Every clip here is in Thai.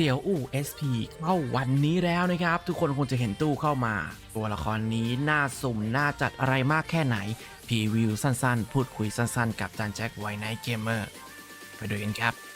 เสี่ยวอู่ SP เข้าวันนี้แล้วนะครับ ทุกคนคงจะเห็นตู้เข้ามา ตัวละครนี้น่าสุ่มน่าจัดอะไรมากแค่ไหนพรีวิวสั้นๆ พูดคุยสั้นๆ กับจานแจ็คไวไนท์เกมเมอร์ไปดูกันครับ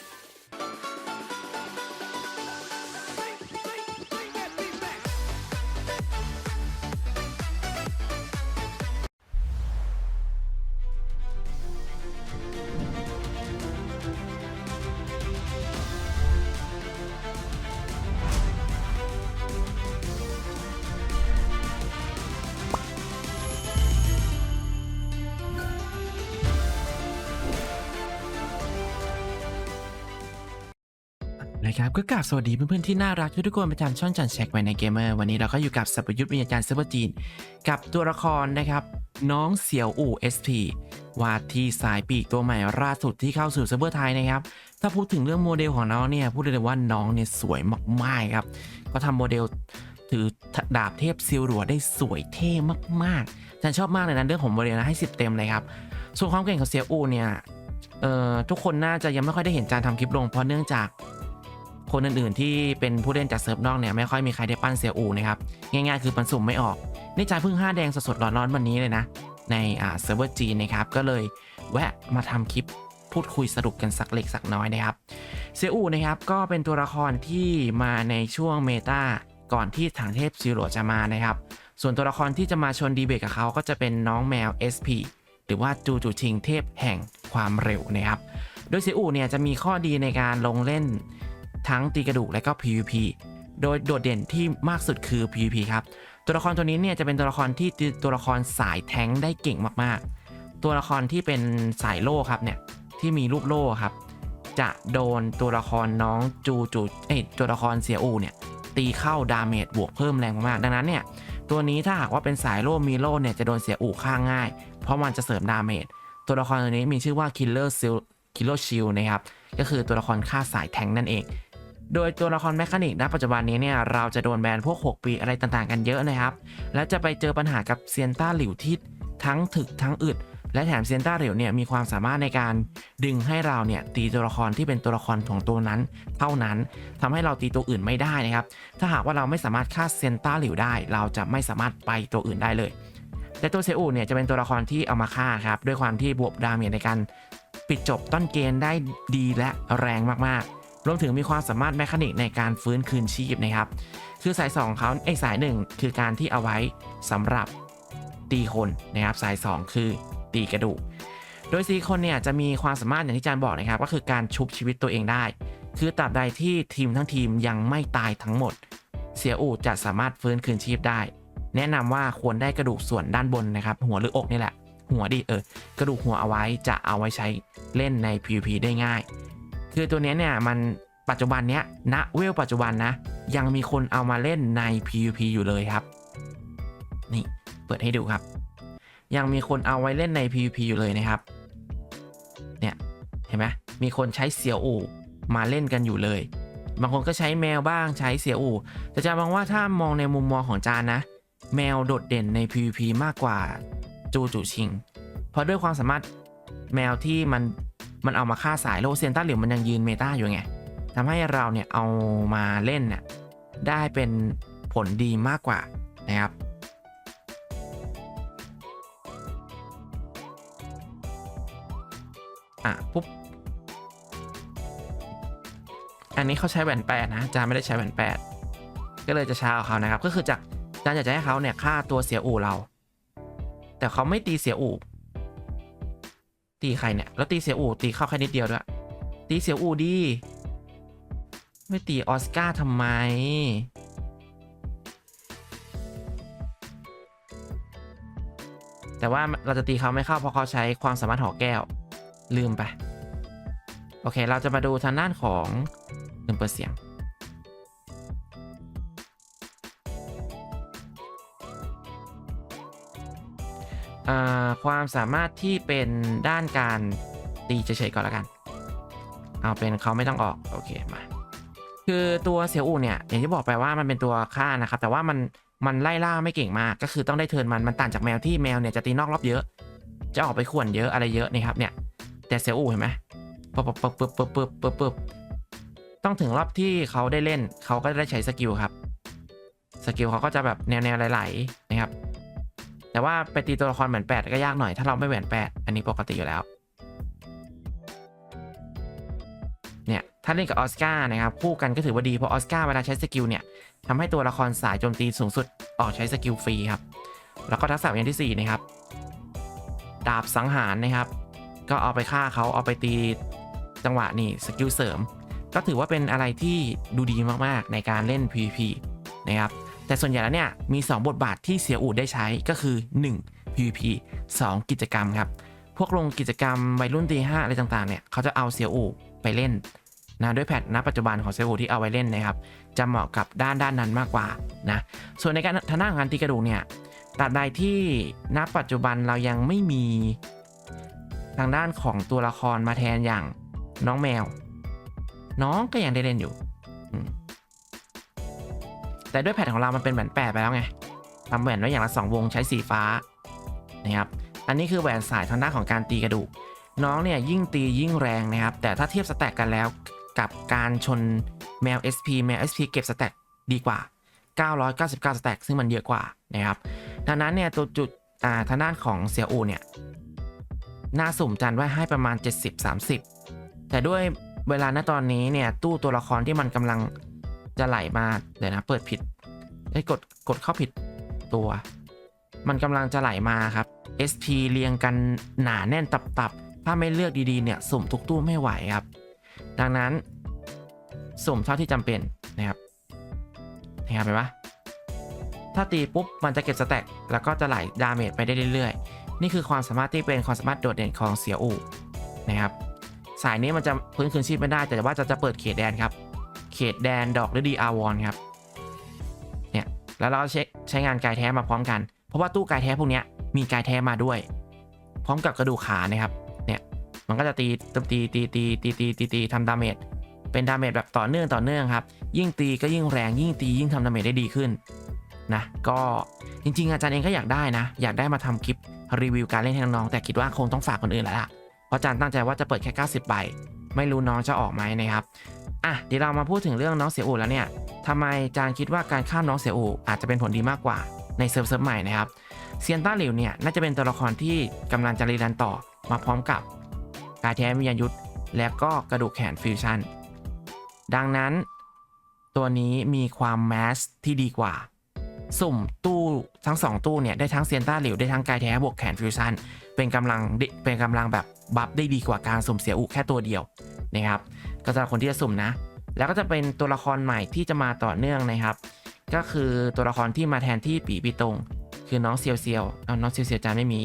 นะครับก็กราบสวัสดีเพื่อนๆที่น่ารักทุกๆคนประจำช่องจันแชกไว้ในเกมเมอร์วันนี้เราก็อยู่กับสัพยุทธ์วิญญาณเซเบอร์จีน กับตัวละครนะครับ น้องเสี่ยวอู่ SP วาดที่สายปีกตัวใหม่ล่าสุดที่เข้าสู่เซิร์ฟเวอร์ไทยนะครับ ถ้าพูดถึงเรื่องโมเดลของน้องเนี่ยพูดได้เลยว่าน้องเนี่ยสวยมากๆครับก็ทำโมเดลถือดาบเทพซิลหรัวได้สวยเท่มากๆจันชอบมากเลยนะเรื่องของโมเดลนะให้ 10 เต็มเลยครับส่วนความเก่งของเสี่ยวอู่เนี่ยทุกคนน่าจะยังไม่ค่อยได้เห็นจานทำคลิปลงเพราะเนื่องจาก คนอื่นๆ ที่เป็นผู้เล่นจากเซิร์ฟนอกเนี่ยไม่ค่อยมีใครได้ปั้นเซียอูนะครับง่ายๆคือมันสุ่มไม่ออกนี่จ่ายเพิ่ง 5 แดงสดๆร้อนๆวันนี้เลยนะ ในอ่าเซิร์ฟเวอร์จีนนะครับก็เลยแวะมาทำคลิปพูดคุยสรุปกันสักเล็กสักน้อยนะครับเซียอูนะครับก็เป็นตัวละครที่มาในช่วงเมตาก่อนที่ถังเทพซิโรจะมานะครับส่วนตัวละครที่จะมาชนดีเบตกับเขาก็จะเป็นน้องแมว SP หรือว่าจูจูชิงเทพแห่งความเร็วนะครับ โดยเซียอูเนี่ยจะมีข้อดีในการลงเล่น ทั้งตีกระดูกและก็ PVP โดยโดดเด่นที่มากสุดคือ PVP ครับ ตัวละครตัวนี้เนี่ยจะเป็นตัวละครที่ตีตัวละครสายแทงได้เก่งมากๆ ตัวละครที่เป็นสายโล่ครับเนี่ยที่มีรูปโล่ครับ จะโดนตัวละครน้องจูจูเอ้ตัวละครเสียอูเนี่ยตีเข้าดาเมจบวกเพิ่มแรงมากดังนั้นเนี่ยตัวนี้ถ้าหากว่าเป็นสายโล่มีโล่เนี่ยจะโดนเสียอูฆ่าง่าย เพราะมันจะเสริมดาเมจตัวละครตัวนี้มีชื่อว่า Killer Shield Killer Shield นะครับก็คือตัวละครฆ่าสายแทงนั่นเอง โดยตัวละครแมคานิกณปัจจุบันนี้เนี่ยเราจะโดนแบนพวก 6 ปีอะไรต่างๆกันเยอะนะครับ และจะไปเจอปัญหากับเซียนต้าหลิวที่ทั้งถึกทั้งอึด และแถมเซียนต้าหลิวเนี่ยมีความสามารถในการดึงให้เราเนี่ยตีตัวละครที่เป็นตัวละครของตัวนั้น เท่านั้นทำให้เราตีตัวอื่นไม่ได้นะครับ ถ้าหากว่าเราไม่สามารถฆ่าเซียนต้าหลิวได้ เราจะไม่สามารถไปตัวอื่นได้เลย แต่ตัวเซอูเนี่ยจะเป็นตัวละครที่เอามาฆ่าครับด้วยความที่บวกดาเมจในการปิดจบต้นเกมได้ดีและแรงมากๆ รวมถึงมีความสามารถแมคานิกในการฟื้นคืนชีพนะครับ คือสาย2เขาไอสาย 1 คือการที่เอาไว้สำหรับตีคนนะครับ สาย 2 คือตีกระดูก โดยซีคนเนี่ยจะมีความสามารถอย่างที่จารย์บอกนะครับ ก็คือการชุบชีวิตตัวเองได้ คือตราบใดที่ทีมทั้งทีมยังไม่ตายทั้งหมด เสียอูจะสามารถฟื้นคืนชีพได้ แนะนำว่าควรได้กระดูกส่วนด้านบนนะครับ หัวหรืออกนี่แหละ หัวดิเออกระดูกหัวเอาไว้จะเอาไว้ใช้เล่นใน PVP ได้ง่าย คือตัวนี้เนี่ยมันปัจจุบันเนี้ยณเวลปัจจุบันนะ ยังมีคนเอามาเล่นใน PVP อยู่เลยครับ นี่เปิดให้ดูครับ ยังมีคนเอาไว้เล่นใน PVP อยู่เลยนะครับ เนี่ยเห็นไหมมีคนใช้เสียวอู่มาเล่นกันอยู่เลย บางคนก็ใช้แมวบ้างใช้เสียวอู่แต่จะมองว่าถ้ามองในมุมมองของจานนะ แมวโดดเด่นใน PVP มากกว่าจูจูชิง เพราะด้วยความสามารถแมวที่มัน มันเอามาฆ่าสายโลเซียนต้าหลิวมันยังยืนเมตาอยู่ไงทำให้เราเนี่ยเอามาเล่นเนี่ยได้เป็นผลดีมากกว่านะครับ อะปุ๊บ อันนี้เขาใช้แหวนแปดนะจานไม่ได้ใช้แหวนแปดก็เลยจะช้าเขานะครับ ก็คือจากจานอยากจะให้เขาเนี่ยฆ่าตัวเสียอู่เรา แต่เขาไม่ตีเสียอู่ ตีใครเนี่ย แล้วตีเสียอู่ตีเข้าแค่นิดเดียวด้วย ตีเสียอู่ดี ไม่ตีออสการ์ทำไม แต่ว่าเราจะตีเขาไม่เข้าเพราะเขาใช้ความสามารถหอแก้ว ลืมไป โอเค เราจะมาดูทางด้านของลืมเปิดเสียง ความสามารถที่เป็นด้านการตีเฉยๆก่อนละกัน เอาเป็นเขาไม่ต้องออก โอเคมา คือตัวเซียวอูเนี่ยอย่างที่บอกไปว่ามันเป็นตัวฆ่านะครับ แต่ว่ามันมันไล่ล่าไม่เก่งมาก ก็คือต้องได้เทิร์นมัน มันต่างจากแมวที่แมวเนี่ยจะตีนอกรอบเยอะ จะออกไปข่วนเยอะอะไรเยอะนะครับเนี่ย แต่เซียวอูเห็นไหมปึ๊บปึ๊บปึ๊บปึ๊บปึ๊บปึ๊บปึ๊บต้องถึงรอบที่เขาได้เล่นเขาก็ได้ใช้สกิลครับ สกิลเขาก็จะแบบแนวแนวไหลๆนะครับ แต่ว่าไปตีตัวละครแหวนแปดก็ยากหน่อยถ้าเราไม่แหวนแปดอันนี้ปกติอยู่แล้ว เนี่ย ถ้าเล่นกับออสการ์นะครับ คู่กันก็ถือว่าดี เพราะออสการ์เวลาใช้สกิลเนี่ยทำให้ตัวละครสายโจมตีสูงสุดออกใช้สกิลฟรีครับ แล้วก็ทักษะอย่างที่ 4 นะครับ ดาบสังหารนะครับ ก็เอาไปฆ่าเขาเอาไปตีจังหวะนี่สกิลเสริม ก็ถือว่าเป็นอะไรที่ดูดีมากๆในการเล่น PVP นะครับ แต่ส่วนใหญ่แล้วเนี่ยมี 2 บทบาทที่เสียอูดได้ใช้ก็คือ 1 PVP 2 กิจกรรมครับ พวกลงกิจกรรมวัยรุ่นตีห้าอะไรต่างๆเนี่ยเขาจะเอาเสียอูไปเล่นนะด้วยแพทณปัจจุบันของเสียอูที่เอาไว้เล่นนะครับ จะเหมาะกับด้านด้านนั้นมากกว่านะ ส่วนในการทางด้านงารตีกระดูกเนี่ยตราบใดที่ณปัจจุบันเรายังไม่มีทางด้านของตัวละครมาแทนอย่างน้องแมว น้องก็ยังได้เล่นอยู่ แต่ด้วยแพทของเรามันเป็นแหวนแปดไปแล้วไงทำแหวนไว้อย่างละสองวงใช้สีฟ้านะครับ อันนี้คือแหวนสายทางด้านของการตีกระดูก น้องเนี่ยยิ่งตียิ่งแรงนะครับ แต่ถ้าเทียบสแต็กกันแล้วกับการชนแมว SP แมว SP เก็บสแต็กดีกว่า 999 สแต็กซึ่งมันเยอะกว่านะครับดังนั้นเนี่ยตัวจุดอ่าทางด้านของเสียอูเนี่ยน่าสุ่มจันไว้ให้ประมาณ 70-30 แต่ด้วยเวลาณตอนนี้เนี่ยตู้ตัวละครที่มันกำลัง จะไหลมาเดี๋ยวนะ เปิดผิดไอ้กดกดเข้าผิดตัว มันกำลังจะไหลมาครับ SP เรียงกันหนาแน่นตับๆ ถ้าไม่เลือกดีๆเนี่ยสุ่มทุกตู้ไม่ไหวครับ ดังนั้น สุ่มเท่าที่จำเป็นนะครับนะครับเห็นปะถ้าตีปุ๊บมันจะเก็บสแต็กแล้วก็จะไหลดาเมจไปได้เรื่อยๆ นี่คือความสามารถที่เป็นความสามารถโดดเด่นของเสียอูนะครับสายนี้มันจะพื้นคืนชีพไม่ได้แต่ว่าจะจะเปิดเขตแดนครับ เขตแดนดอกฤดีอาวอนครับเนี่ยแล้วเราเช็คใช้งานกายแท้มาพร้อมกัน เพราะว่าตู้กายแท้พวกนี้มีกายแท้มาด้วย พร้อมกับกระดูกขานะครับเนี่ยมันก็จะตีตีตีตีตีตีตีตีทำดาเมจเป็นดาเมจแบบต่อเนื่องต่อเนื่องครับ ยิ่งตีก็ยิ่งแรงยิ่งตียิ่งทำดาเมจได้ดีขึ้นนะก็จริง ๆ อาจารย์เองก็อยากได้นะ อยากได้มาทำคลิปรีวิวการเล่นให้น้องๆแต่คิดว่าคงต้องฝากคนอื่นแล้วล่ะเพราะอาจารย์ตั้งใจว่าจะเปิดแค่ 90ใบไม่รู้น้องจะออกไหมนะครับ อะเดี๋ยวเรามาพูดถึงเรื่องน้องเสียอูแล้วเนี่ยทำไมจารย์คิดว่าการข้ามน้องเสียอูอาจจะเป็นผลดีมากกว่าในเซิร์ฟเซิร์ฟใหม่นะครับเซียนต้าหลิวเนี่ยน่าจะเป็นตัวละครที่กำลังจะรีรันต่อมาพร้อมกับกายแท้วิญญาณยุทธและก็กระดูกแขนฟิวชั่นดังนั้น ตัวนี้มีความแมสที่ดีกว่า สุ่มตู้ทั้ง 2 ตู้เนี่ยได้ทั้งเซียนต้าหลิวได้ทั้งกายแท้บวกแขนฟิวชั่นเป็นกำลังเป็นกำลังแบบบัฟได้ดีกว่าการสุ่มเสียอุแค่ตัวเดียว นะครับก็สำหรับคนที่จะสุ่มนะ แล้วก็จะเป็นตัวละครใหม่ที่จะมาต่อเนื่องนะครับ ก็คือตัวละครที่มาแทนที่ปีปีตงคือน้องเซียวเซียวเอาน้องเซียวเซียวจานไม่มี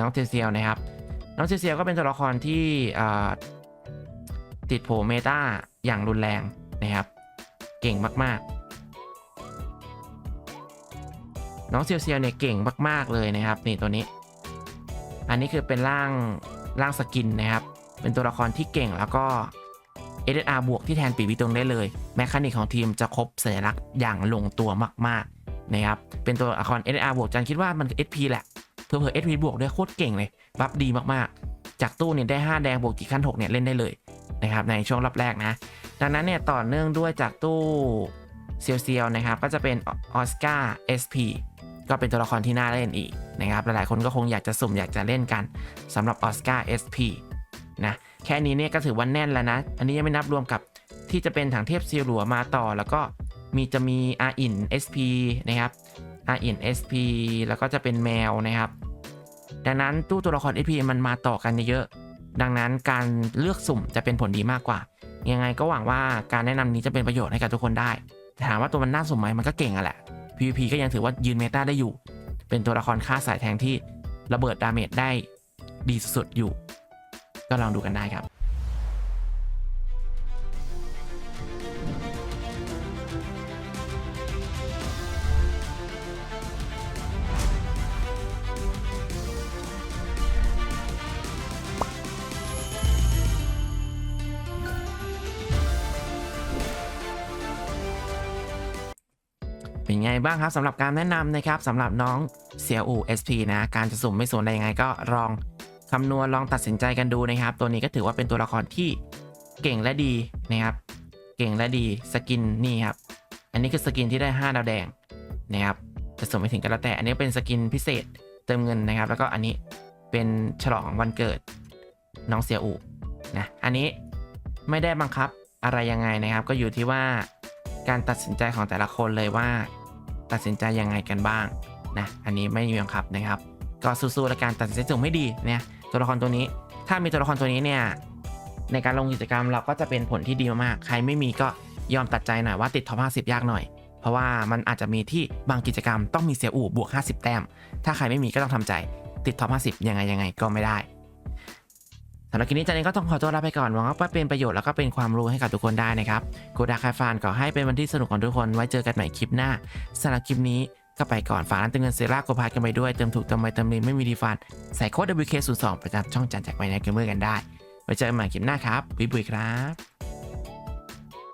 น้องเซียวเซียวนะครับ น้องเซียวเซียวก็เป็นตัวละครที่ติดโผเมตาอย่างรุนแรงนะครับ เก่งมากๆ น้องเซียวเซียวเนี่ยเก่งมาก ๆเลยนะครับนี่ตัวนี้ อันนี้คือเป็นร่างร่างสกินนะครับ เป็นตัวละครที่เก่งแล้วก็ SSR บวกที่แทนปีวิตรงได้เลยแมคานิกของทีมจะครบสัญลักษณ์อย่างลงตัวมากๆนะครับเป็นตัวละคร SSR บวกจันคิดว่ามัน SP แหละเพื่อเผื่อ SP บวกด้วยโคตรเก่งเลยบัฟดีมากๆ จากตู้เนี่ยได้ 5 แดงบวกกี่ขั้น6เนี่ยเล่นได้เลยนะครับในช่วงรอบแรกนะ ดังนั้นเนี่ยต่อเนื่องด้วยจากตู้เซียวเซียวนะครับก็จะเป็นออสการ์ SP ก็เป็นตัวละครที่น่าเล่นอีกนะครับหลายๆคนก็คงอยากจะสุ่มอยากจะเล่นกันสำหรับออสการ์ SP นะ แค่นี้เนี่ยก็ถือว่าแน่นแล้วนะ อันนี้ยังไม่นับรวมกับที่จะเป็นถังเทพซีหลัวมาต่อ แล้วก็มีจะมี R in SP นะครับ R in SP แล้วก็จะเป็นแมวนะครับ ดังนั้นตู้ตัวละคร SP มันมาต่อกันเยอะ ดังนั้นการเลือกสุ่มจะเป็นผลดีมากกว่า ยังไงก็หวังว่าการแนะนำนี้จะเป็นประโยชน์ให้กับทุกคนได้แต่ถามว่าตัวมันน่าสุ่มไหมมันก็เก่งอะแหละ PVP ก็ยังถือว่ายืนเมตาได้อยู่ เป็นตัวละครค่าสายแทงที่ระเบิดดาเมจได้ดีสุดๆอยู่ ก็ลองดูกันได้ครับเป็นไงบ้างครับสำหรับการแนะนำนะครับสำหรับน้องเสี่ยวอู SP นะ การจะสุ่มไม่สุ่มได้ยังไงก็ลอง คำนวณลองตัดสินใจกันดูนะครับ ตัวนี้ก็ถือว่าเป็นตัวละครที่เก่งและดีนะครับ เก่งและดีสกินนี่ครับ อันนี้คือสกินที่ได้5ดาวแดงนะครับจะส่งไปถึงกันแล้วแต่อันนี้เป็นสกินพิเศษเติมเงินนะครับ แล้วก็อันนี้เป็นฉลองวันเกิดน้องเสียอูนะอันนี้ไม่ได้บังคับอะไรยังไงนะครับ ก็อยู่ที่ว่าการตัดสินใจของแต่ละคนเลยว่า ตัดสินใจยังไงกันบ้างนะอันนี้ไม่มีบังคับนะครับ ก็สู้ๆและการตัดสินใจส่งไม่ดีเนี่ย ตัวละครตัวนี้ ถ้ามีตัวละครตัวนี้เนี่ยในการลงกิจกรรมเราก็จะเป็นผลที่ดีมากๆ ใครไม่มีก็ยอมตัดใจหน่อยว่าติดท็อป50 ยากหน่อย เพราะว่ามันอาจจะมีที่บางกิจกรรมต้องมีเสียอู่บวก 50 แต้ม ถ้าใครไม่มีก็ต้องทำใจ ติดท็อป50 ยังไงยังไงก็ไม่ได้สำหรับคลิปนี้จันเองก็ต้องขอตัวลาไปก่อน หวังว่าเป็นประโยชน์แล้วก็เป็นความรู้ให้กับทุกคนได้นะครับกูดาคาฟานขอให้เป็นวันที่สนุกของทุกคน ไว้เจอกันใหม่คลิปหน้าสำหรับคลิปนี้ ก็ไปก่อนฝากร้านเติมเงินเซร่าโกพากันไปด้วย เติมถูกเติมไปเติมเร็วไม่มีดีฟัน ใส่โค้ด WK02 ประจำช่องจันแจกไปในเกมเมอร์กันได้ไว้เจอกันใหม่คลิปหน้าครับบ๊ายบายครับ